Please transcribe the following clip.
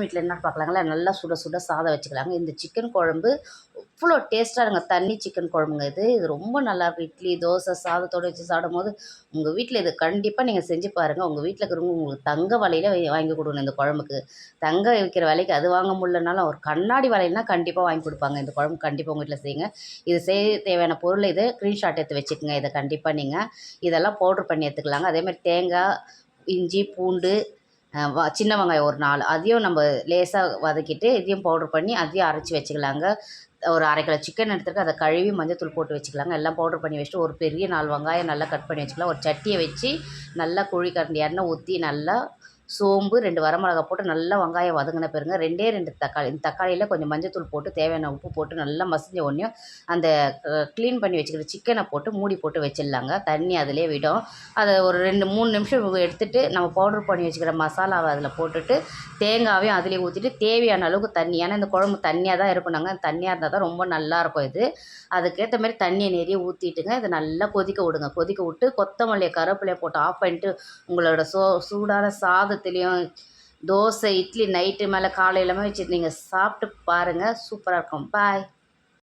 வீட்டில் என்ன பார்க்கலாங்களா நல்லா சுட சுட சாதம் வச்சுக்கலாங்க. இந்த சிக்கன் குழம்பு அவ்வளோ டேஸ்ட்டாக இருங்க தண்ணி சிக்கன் குழம்புங்க இது. இது ரொம்ப நல்லாயிருக்கும் இட்லி தோசை சாதத்தோடு வச்சு சாப்பிடும்போது உங்கள் வீட்டில் இது கண்டிப்பாக நீங்கள் செஞ்சு பாருங்கள் உங்கள் வீட்டில் இருக்கிறவங்க உங்களுக்கு தங்க வலையில் வாங்கி கொடுக்கணும் இந்த குழம்புக்கு. தங்க விற்கிற விலைக்கு அது வாங்க முடியலனாலும் ஒரு கண்ணாடி வலையில்னா கண்டிப்பாக வாங்கி கொடுப்பாங்க. இந்த குழம்பு கண்டிப்பாக உங்கள் வீட்டில் செய்யுங்க. இது செய்ய தேவையான பொருள் இது ஸ்க்ரீன்ஷாட் எடுத்து வச்சுக்கோங்க. இதை கண்டிப்பாக நீங்கள் இதெல்லாம் பவுட்ரு பண்ணி எடுத்துக்கலாங்க. அதேமாதிரி தேங்காய் இஞ்சி பூண்டு சின்ன வெங்காயம் ஒரு நாலு அதையும் நம்ம லேசாக வதக்கிட்டு இதையும் பவுட்ரு பண்ணி அதையும் அரைச்சி வச்சுக்கலாங்க. ஒரு அரை கிலோ சிக்கன் எடுத்துருக்கு அதை கழுவி மஞ்சத்தூள் போட்டு வச்சுக்கலாங்க. எல்லாம் பவுடர் பண்ணி வச்சுட்டு ஒரு பெரிய நாலு வெங்காயம் நல்லா கட் பண்ணி வச்சுக்கலாம். ஒரு சட்டியை வச்சு நல்லா குழி கரண்டி எண்ணெய் ஊற்றி நல்லா சோம்பு ரெண்டு வரமிளகா போட்டு நல்லா வெங்காயம் வதங்கின பிறகு ரெண்டே ரெண்டு தக்காளி இந்த தக்காளியில் கொஞ்சம் மஞ்சத்தூள் போட்டு தேவையான உப்பு போட்டு நல்லா மசிஞ்ச உடனே அந்த க்ளீன் பண்ணி வச்சுக்கிற சிக்கனை போட்டு மூடி போட்டு வச்சிடலாங்க. தண்ணி அதிலே விடும். அதை ஒரு ரெண்டு மூணு நிமிஷம் எடுத்துகிட்டு நம்ம பவுடர் பண்ணி வச்சுக்கிற மசாலாவை அதில் போட்டுட்டு தேங்காவையும் அதிலே ஊற்றிட்டு தேவையான அளவுக்கு தண்ணி ஏன்னா இந்த குழம்பு தண்ணியாக தான் இருக்கணுங்க தண்ணியாக இருந்தால் தான் ரொம்ப நல்லாயிருக்கும் இது. அதுக்கேற்ற மாதிரி தண்ணியை நிறைய ஊற்றிட்டுங்க இதை நல்லா கொதிக்க விடுங்க. கொதிக்க விட்டு கொத்தமல்லியை கருப்பிலையை போட்டு ஆஃப் பண்ணிட்டு உங்களோட சோ சூடான சாதம் சாதத்துலேயும் தோசை இட்லி நைட்டு மேலே காலையிலமே வச்சு நீங்கள் சாப்பிட்டு பாருங்கள் சூப்பராக இருக்கும். பாய்